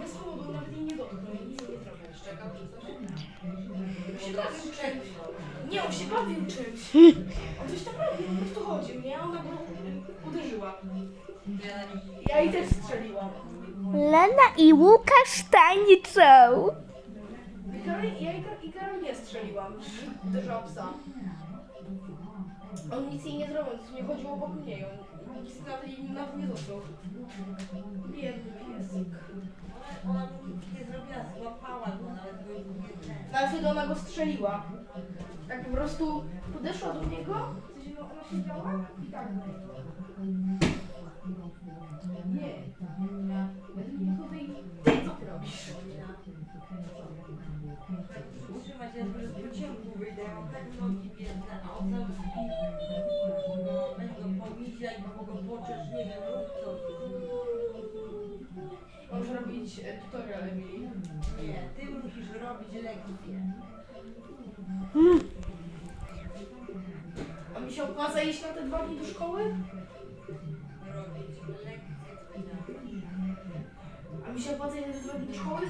Bez powodu nawet jej nie dotknął i nic nie zrobił. Szczekał czy coś? Się bawił czymś. Nie, on się bawił czymś. On coś tam robił, po prostu chodził, nie? Ona go uderzyła. Ja jej też strzeliłam. Lena i Łukasz tańczą. I Karol, ja i Karol, i Karol nie strzeliłam. Uderzyła psa. On nic jej nie zrobił, nie chodził obok niej. On nic nawet jej nawet nie dotknął. Biedny piesek. Ona, ona mu nic nie zrobiła, złapała go, nawet go nie ten. Ale wtedy ona go strzeliła. Tak po prostu podeszła do niego, w sensie no, ona siedziała i tak. Nie. Ja ty co ty robisz? Utrzymać się, że z pociągu wyjdę, ja mam tak nogi biedne, a on cały śpi. No, go pomizia i go poczesz, nie wiem, rób. Tutorial Emily. Nie, ty musisz robić lekcje. A mi się opłaca iść na te dwa dni do szkoły? Robić lekcje. A mi się opłaca iść na te dwa dni do szkoły?